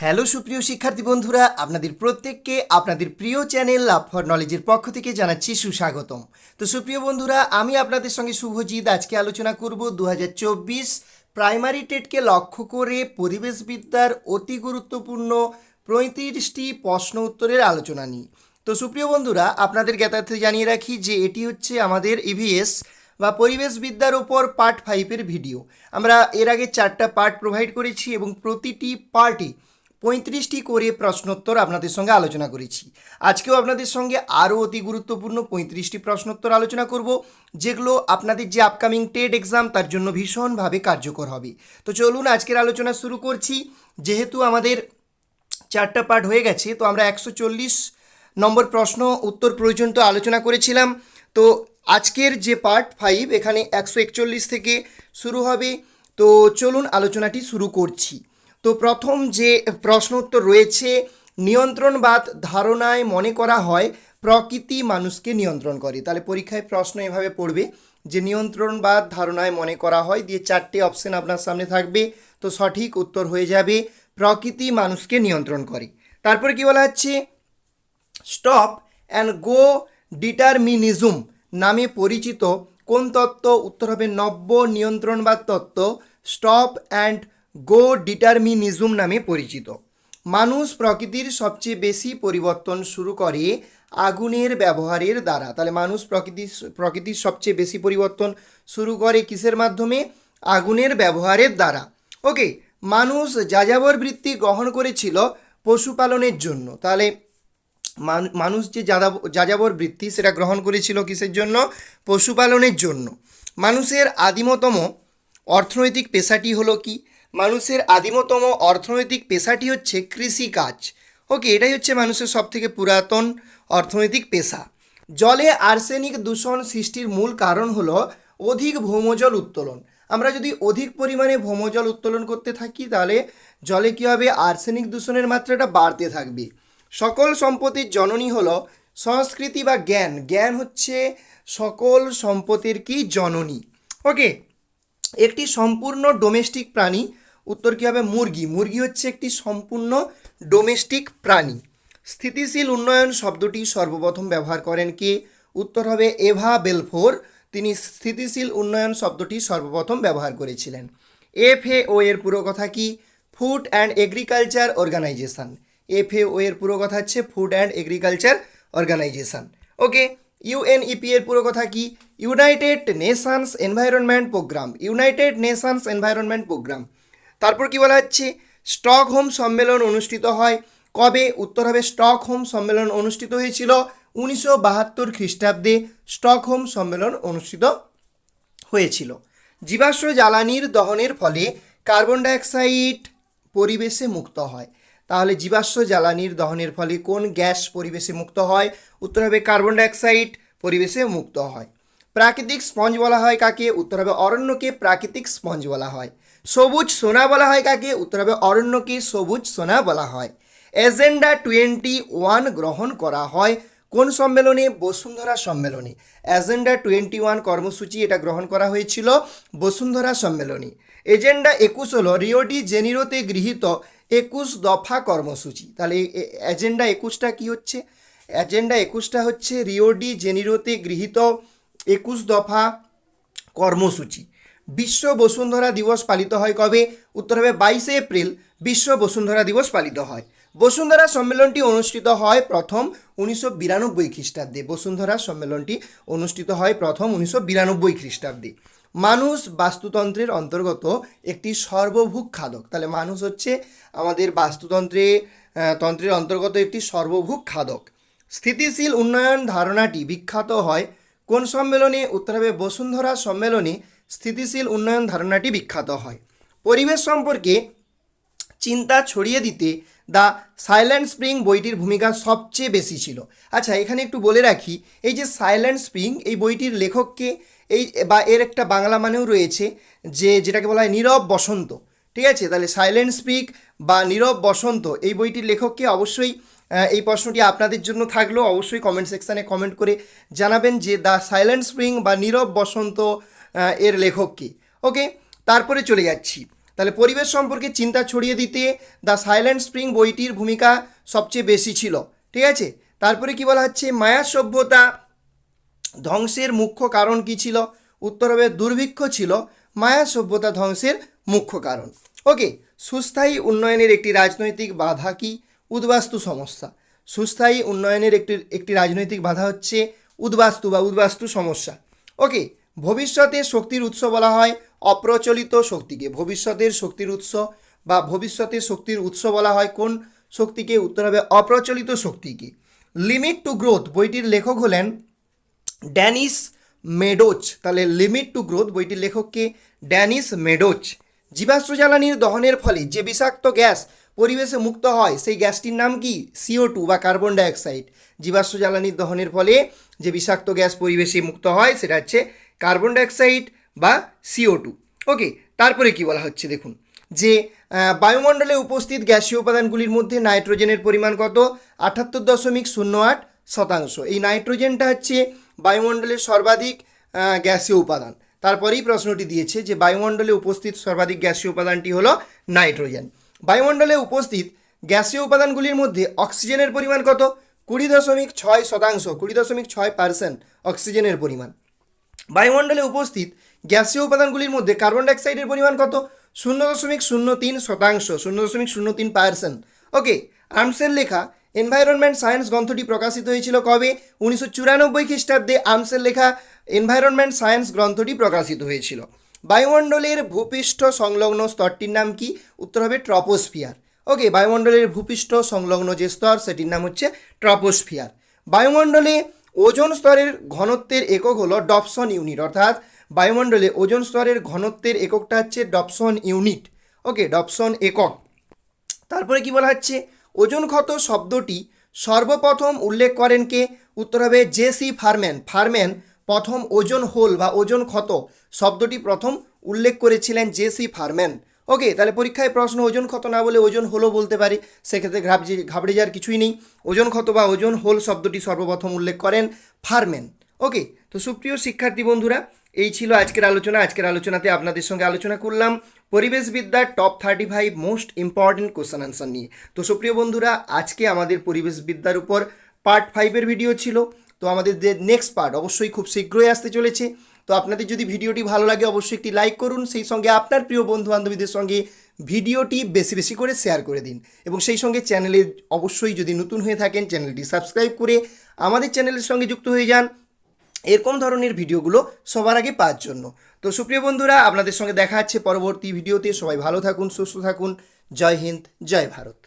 Hello সুপ্রিয় শিক্ষার্থী বন্ধুরা, আপনাদের প্রত্যেককে আপনাদের প্রিয় চ্যানেল লাভ ফর নলেজের পক্ষ থেকে জানাচ্ছি সুস্বাগতম। তো সুপ্রিয় বন্ধুরা, আমি আপনাদের সঙ্গে শুভজিৎ আজকে আলোচনা করব দু হাজার চব্বিশ প্রাইমারি টেটকে লক্ষ্য করে পরিবেশবিদ্যার অতি গুরুত্বপূর্ণ পঁয়ত্রিশটি প্রশ্ন উত্তরের আলোচনা নিয়ে। তো সুপ্রিয় বন্ধুরা, আপনাদের জ্ঞাতার্থে জানিয়ে রাখি যে এটি হচ্ছে আমাদের ইভিএস বা পরিবেশবিদ্যার ওপর পার্ট ফাইভের ভিডিও। আমরা এর আগে চারটা পার্ট প্রোভাইড করেছি এবং প্রতিটি পার্টে পঁয়ত্রিশটি করে প্রশ্নোত্তর আপনাদের সঙ্গে আলোচনা করেছি। আজকেও আপনাদের সঙ্গে আরও অতি গুরুত্বপূর্ণ পঁয়ত্রিশটি প্রশ্নোত্তর আলোচনা করব, যেগুলো আপনাদের যে আপকামিং টেট এক্সাম তার জন্য ভীষণভাবে কার্যকর হবে। তো চলুন আজকের আলোচনা শুরু করছি। যেহেতু আমাদের চারটা পার্ট হয়ে গেছে, তো আমরা একশো চল্লিশ নম্বর প্রশ্ন উত্তর পর্যন্ত আলোচনা করেছিলাম। তো আজকের যে পার্ট ফাইভ এখানে একশো একচল্লিশ থেকে শুরু হবে। তো চলুন আলোচনাটি শুরু করছি। তো প্রথম যে প্রশ্ন উত্তর রয়েছে, নিয়ন্ত্রণবাদ ধারণায় মনে করা হয় প্রকৃতি মানুষকে নিয়ন্ত্রণ করে। তাহলে পরীক্ষায় প্রশ্ন এভাবে পড়বে যে নিয়ন্ত্রণবাদ ধারণায় মনে করা হয়, দিয়ে চারটে অপশন আপনার সামনে থাকবে। তো সঠিক উত্তর হয়ে যাবে, প্রকৃতি মানুষকে নিয়ন্ত্রণ করে। তারপরে কি বলা হচ্ছে? স্টপ অ্যান্ড গো ডিটারমিনিজম নামে পরিচিত কোন তত্ত্ব? উত্তর হবে নব্য নিয়ন্ত্রণবাদ তত্ত্ব। স্টপ অ্যান্ড গো ডিটারমিনিজম নামে পরিচিত। মানুষ প্রকৃতির সবচেয়ে বেশি পরিবর্তন শুরু করে আগুনের ব্যবহারের দ্বারা। তাহলে মানুষ প্রকৃতির প্রকৃতির সবচেয়ে বেশি পরিবর্তন শুরু করে কিসের মাধ্যমে? আগুনের ব্যবহারের দ্বারা। ওকে, মানুষ যাযাবর বৃত্তি গ্রহণ করেছিল পশুপালনের জন্য। তাহলে মানুষ যে যাযাবর বৃত্তি সেটা গ্রহণ করেছিল কিসের জন্য? পশুপালনের জন্য। মানুষের আদিমতম অর্থনৈতিক পেশাটি হলো কি? মানুষের আদিমতম অর্থনৈতিক পেশাটি হচ্ছে কৃষিকাজ। ওকে, এটাই হচ্ছে মানুষের সবথেকে পুরাতন অর্থনৈতিক পেশা। জলে আর্সেনিক দূষণ সৃষ্টির মূল কারণ হলো অধিক ভৌমজল উত্তোলন। আমরা যদি অধিক পরিমাণে ভৌমজল উত্তোলন করতে থাকি, তাহলে জলে কী হবে? আর্সেনিক দূষণের মাত্রাটা বাড়তে থাকবে। সকল সম্পত্তির জননী হলো সংস্কৃতি বা জ্ঞান। জ্ঞান হচ্ছে সকল সম্পত্তির কি জননী? ওকে একটি সম্পূর্ণ ডোমেস্টিক প্রাণী, উত্তর কী হবে মুরগি? মুরগি হচ্ছে একটি সম্পূর্ণ ডোমেস্টিক প্রাণী। স্থিতিশীল উন্নয়ন শব্দটি সর্বপ্রথম ব্যবহার করেন কে? উত্তর হবে এভা বেলফোর। তিনি স্থিতিশীল উন্নয়ন শব্দটি সর্বপ্রথম ব্যবহার করেছিলেন। এফএও এর পুরো কথা কি? Food and agriculture organisation organisation FAO এর পুরো কথা হচ্ছে food and agriculture organisation okay UNEP এর পুরো কথা কি? United Nations environment programme United Nations environment programme তারপর কি বলা হচ্ছে? স্টকহোম সম্মেলন অনুষ্ঠিত হয়। কবে? উত্তর হবে স্টকহোম সম্মেলন অনুষ্ঠিত হয়েছিল উনিশশো বাহাত্তর খ্রিস্টাব্দে। স্টকহোম সম্মেলন অনুষ্ঠিত হয়েছিল। জীবাশ্ম জ্বালানির দহনের ফলে কার্বন ডাইঅক্সাইড পরিবেশে মুক্ত হয়। তাহলে জীবাশ্ম জ্বালানির দহনের ফলে কোন গ্যাস পরিবেশে মুক্ত হয়? উত্তর হবে কার্বন ডাইঅক্সাইড পরিবেশে মুক্ত হয়। প্রাকৃতিক স্পঞ্জ বলা হয় কাকে? উত্তর হবে অরণ্যকে প্রাকৃতিক স্পঞ্জ বলা হয়। সবুজ সোনা বলা হয় কাকে? উত্তর হবে অরণ্যকে সবুজ সোনা বলা হয়। এজেন্ডা টোয়েন্টি ওয়ান গ্রহণ করা হয় কোন সম্মেলনে? বসুন্ধরা সম্মেলনে। এজেন্ডা টোয়েন্টি ওয়ান কর্মসূচি এটা গ্রহণ করা হয়েছিল বসুন্ধরা সম্মেলনে। এজেন্ডা একুশ হলো রিওডি জেনিরোতে গৃহীত একুশ দফা কর্মসূচি। তাহলে এজেন্ডা একুশটা কি হচ্ছে? এজেন্ডা একুশটা হচ্ছে রিওডি জেনিরোতে গৃহীত একুশ দফা কর্মসূচি। বিশ্ব বসুন্ধরা দিবস পালিত হয় কবে? উত্তর হবে বাইশে এপ্রিল, বিশ্ব বসুন্ধরা দিবস পালিত হয়। বসুন্ধরা সম্মেলনটি অনুষ্ঠিত হয় প্রথম উনিশশো বিরানব্বই খ্রিস্টাব্দে। বসুন্ধরা সম্মেলনটি অনুষ্ঠিত হয় প্রথম উনিশশো বিরানব্বই খ্রিস্টাব্দে। মানুষ বাস্তুতন্ত্রের অন্তর্গত একটি সর্বভুক খাদক তাহলে মানুষ হচ্ছে আমাদের বাস্তুতন্ত্রে তন্ত্রের অন্তর্গত একটি সর্বভুক খাদক স্থিতিশীল উন্নয়ন ধারণাটি বিখ্যাত হয় কোন সম্মেলনে? উত্তর হবে বসুন্ধরা সম্মেলনে স্থিতিশীল উন্নয়ন ধারণাটি বিখ্যাত হয়। পরিবেশ সম্পর্কে চিন্তা ছড়িয়ে দিতে দ্য সাইলেন্ট স্প্রিং বইটির ভূমিকা সবচেয়ে বেশি ছিল। আচ্ছা এখানে একটু বলে রাখি, এই যে সাইলেন্ট স্প্রিং, এই বইটির লেখককে এই বা এর একটা বাংলা মানেও রয়েছে যে, যেটাকে বলা হয় নীরব বসন্ত। ঠিক আছে? তাহলে সাইলেন্ট স্পিক বা নীরব বসন্ত, এই বইটির লেখককে অবশ্যই এই প্রশ্নটি আপনাদের জন্য থাকলেও অবশ্যই কমেন্ট সেকশানে কমেন্ট করে জানাবেন যে, দ্য সাইলেন্ট স্প্রিং বা নীরব বসন্ত এর লেখককে। ওকে তারপরে চলে যাচ্ছি। তাহলে পরিবেশ সম্পর্কে চিন্তা ছড়িয়ে দিতে দ্য সাইলেন্ট স্প্রিং বইটির ভূমিকা সবচেয়ে বেশি ছিল, ঠিক আছে? তারপরে কি বলা হচ্ছে? মায়া সভ্যতা ধ্বংসের মুখ্য কারণ কি ছিল? উত্তর হবে দুর্ভিক্ষ ছিল, মায়া সভ্যতা ধ্বংসের মুখ্য কারণ। ওকে সুস্থায়ী উন্নয়নের একটি রাজনৈতিক বাধা কি? উদ্বাস্তু সমস্যা। সুস্থায়ী উন্নয়নের একটি একটি রাজনৈতিক বাধা হচ্ছে উদ্বাস্তু বা উদ্বাস্তু সমস্যা। ওকে ভবিষ্যতে শক্তির উৎস বলা হয় অপ্রচলিত শক্তিকে ভবিষ্যতের শক্তির উৎস বা ভবিষ্যতের শক্তির উৎস বলা হয় কোন শক্তিকে? উত্তর হবে অপ্রচলিত শক্তিকে। লিমিট টু গ্রোথ বইটির লেখক হলেন ড্যানিস মেডোচ। তাহলে লিমিট টু গ্রোথ বইটির লেখককে ড্যানিস মেডোচ। জীবাশ্ম জ্বালানির দহনের ফলে যে বিষাক্ত গ্যাস পরিবেশে মুক্ত হয়, সেই গ্যাসটির নাম কি? সিও টু বা কার্বন ডাইঅক্সাইড। জীবাশ্ম জ্বালানির দহনের ফলে যে বিষাক্ত গ্যাস পরিবেশে মুক্ত হয়, সেটা হচ্ছে কার্বন ডাইঅক্সাইড। বা সিও টু ওকে তারপরে কি বলা হচ্ছে দেখুন, যে বায়ুমণ্ডলে উপস্থিত গ্যাসীয় উপাদানগুলির মধ্যে নাইট্রোজেনের পরিমাণ কত? আটাত্তর দশমিক শূন্য আট শতাংশ। এই নাইট্রোজেনটা হচ্ছে বায়ুমণ্ডলের সর্বাধিক গ্যাসীয় উপাদান। তারপরেই প্রশ্নটি দিয়েছে যে, বায়ুমণ্ডলে উপস্থিত সর্বাধিক গ্যাসীয় উপাদানটি হলো নাইট্রোজেন। বায়ুমণ্ডলে উপস্থিত গ্যাসীয় উপাদানগুলির মধ্যে অক্সিজেনের পরিমাণ কত? কুড়ি দশমিক ছয় শতাংশ, কুড়ি দশমিক ছয় পার্সেন্ট অক্সিজেনের পরিমাণ। বায়ুমণ্ডলে উপস্থিত গ্যাসীয় উপাদানগুলির মধ্যে কার্বন ডাইঅক্সাইডের পরিমাণ কত? শূন্য দশমিক শূন্য তিন শতাংশ, শূন্য দশমিক শূন্য তিন পার্সেন্ট। ওকে আর্মসের লেখা এনভায়রনমেন্ট সায়েন্স গ্রন্থটি প্রকাশিত হয়েছিল কবে? উনিশশো চুরানব্বই খ্রিস্টাব্দে আর্মসের লেখা এনভায়রনমেন্ট সায়েন্স গ্রন্থটি প্রকাশিত হয়েছিল। বায়ুমণ্ডলের ভূপৃষ্ঠ সংলগ্ন স্তরটির নাম কি? উত্তর হবে ট্রপোস্ফিয়ার। ওকে, বায়ুমণ্ডলের ভূপৃষ্ঠ সংলগ্ন যে স্তর, সেটির নাম হচ্ছে ট্রপোস্ফিয়ার। বায়ুমণ্ডলে ওজোন স্তরের ঘনত্বের একক হলো ডপসন ইউনিট, অর্থাৎ বায়ুমণ্ডলে ওজন স্তরের ঘনত্বের এককটা হচ্ছে ডপসন ইউনিট। ওকে, ডপসন একক। তারপরে কি বলা হচ্ছে? ওজন ক্ষত শব্দটি সর্বপ্রথম উল্লেখ করেন কে? উত্তর হবে জেসি ফারম্যান। ফারম্যান প্রথম ওজন হোল বা ওজন ক্ষত শব্দটি প্রথম উল্লেখ করেছিলেন জেসি ফারম্যান। ওকে, তাহলে পরীক্ষায় প্রশ্ন ওজন ক্ষত না বলে ওজন হলো বলতে পারে, সেক্ষেত্রে ঘাবড়ে ঘাবড়ে যাওয়ার কিছুই নেই। ওজন ক্ষত বা ওজন হোল শব্দটি সর্বপ্রথম উল্লেখ করেন ফারম্যান। ওকে তো সুপ্রিয় শিক্ষার্থী বন্ধুরা, এই ছিল আজকের আলোচনা। আজকের আলোচনাতে আপনাদের সঙ্গে আলোচনা করলাম পরিবেশবিদ্যার top thirty five most important question answer নিয়ে। তো সুপ্রিয় বন্ধুরা, আজকে আমাদের পরিবেশবিদ্যার উপর পার্ট ফাইভের ভিডিও ছিল। তো আমাদের যে নেক্সট পার্ট অবশ্যই খুব শীঘ্রই আসতে চলেছে। তো আপনাদের যদি ভিডিওটি ভালো লাগে, অবশ্যই একটি লাইক করুন। সেই সঙ্গে আপনার প্রিয় বন্ধু বান্ধবীদের সঙ্গে ভিডিওটি বেশি বেশি করে শেয়ার করে দিন। এবং সেই সঙ্গে চ্যানেলে অবশ্যই যদি নতুন হয়ে থাকেন চ্যানেলটি সাবস্ক্রাইব করে আমাদের চ্যানেলের সঙ্গে যুক্ত হয়ে যান। এরকম ধরনের ভিডিওগুলো সবার আগে পাওয়ার জন্য। তো সুপ্রিয় বন্ধুরা, আপনাদের সঙ্গে দেখা হচ্ছে পরবর্তী ভিডিওতে। সবাই ভালো থাকুন, সুস্থ থাকুন। জয় হিন্দ, জয় ভারত।